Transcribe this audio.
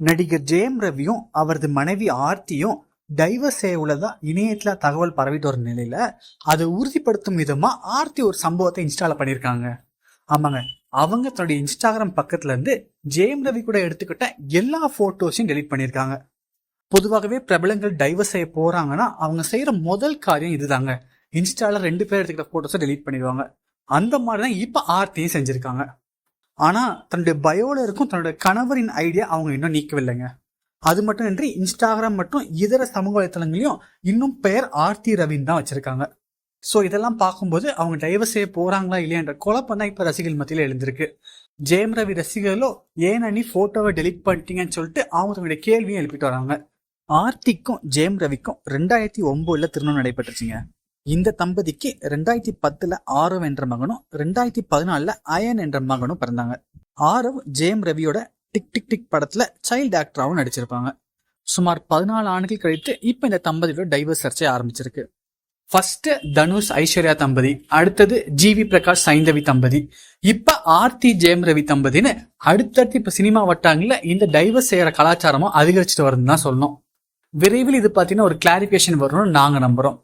நடிகர் ஜெயம் ரவியும் அவரது மனைவி ஆர்த்தியும் டைவர்ஸ் செய்ய உள்ளதா இணையத்துல தகவல் பரவிட்டு வர நிலையில அதை உறுதிப்படுத்தும் விதமா ஆர்த்தி ஒரு சம்பவத்தை இன்ஸ்டால பண்ணியிருக்காங்க. ஆமாங்க. அவங்க தன்னுடைய இன்ஸ்டாகிராம் பக்கத்துல இருந்து ஜெயம் ரவி கூட எடுத்துக்கிட்ட எல்லா போட்டோஸையும் டெலிட் பண்ணியிருக்காங்க. பொதுவாகவே பிரபலங்கள் டைவர்ஸ் செய்ய போறாங்கன்னா அவங்க செய்யற முதல் காரியம் இதுதாங்க. இன்ஸ்டால ரெண்டு பேர் எடுத்துக்கிட்ட போட்டோஸை டெலிட் பண்ணிடுவாங்க. அந்த மாதிரி தான் இப்போ ஆர்த்தியும் செஞ்சிருக்காங்க. ஆனால் தன்னுடைய பயோவில் இருக்கும் தன்னுடைய கணவரின் ஐடியா அவங்க இன்னும் நீக்கவில்லைங்க. அது மட்டும் இன்றி இன்ஸ்டாகிராம் மற்றும் இதர சமூக வலைத்தளங்களையும் இன்னும் பெயர் ஆர்த்தி ரவின் தான் வச்சிருக்காங்க. ஸோ இதெல்லாம் பார்க்கும்போது அவங்க டைவர்ஸ் செய்ய போறாங்களா இல்லையான்ற குழப்பம் தான் இப்போ ரசிகர்கள் மத்தியில் எழுந்திருக்கு. ஜெயம் ரவி ரசிகர்களோ ஏன் நீ ஃபோட்டோவை டெலிட் பண்ணிட்டீங்கன்னு சொல்லிட்டு அவங்க தங்களுடைய கேள்வியும் எழுப்பிட்டு வராங்க. ஆர்த்திக்கும் ஜெயம் ரவிக்கும் ரெண்டாயிரத்தி ஒன்பதுல திருமணம் நடைபெற்றுச்சுங்க. இந்த தம்பதிக்கு ரெண்டாயிரத்தி பத்துல ஆரவ் என்ற மகனும் ரெண்டாயிரத்தி பதினாலுல அயன் என்ற மகனும் பிறந்தாங்க. ஆரவ் ஜெயம் ரவியோட டிக் டிக் டிக் படத்துல சைல்டு ஆக்டராகவும் நடிச்சிருப்பாங்க. சுமார் பதினாலு ஆண்டுகள் கழித்து இப்ப இந்த தம்பதியோட டைவர்ஸ் சர்ச்சை ஆரம்பிச்சிருக்கு. ஃபர்ஸ்ட் தனுஷ் ஐஸ்வர்யா தம்பதி அடுத்தது ஜிவி பிரகாஷ் சைந்தவி தம்பதி. இப்ப ஆர்த்தி ஜெயம் ரவி தம்பதின்னு அடுத்தடுத்து இப்ப சினிமா வட்டாங்கல இந்த டைவர்ஸ் செய்யற கலாச்சாரமும் அதிகரிச்சுட்டு வருதுன்னு தான் சொல்லணும். விரைவில் இது பார்த்தீங்கன்னா ஒரு கிளாரிபிகேஷன் வரும்னு நாங்க நம்புறோம்.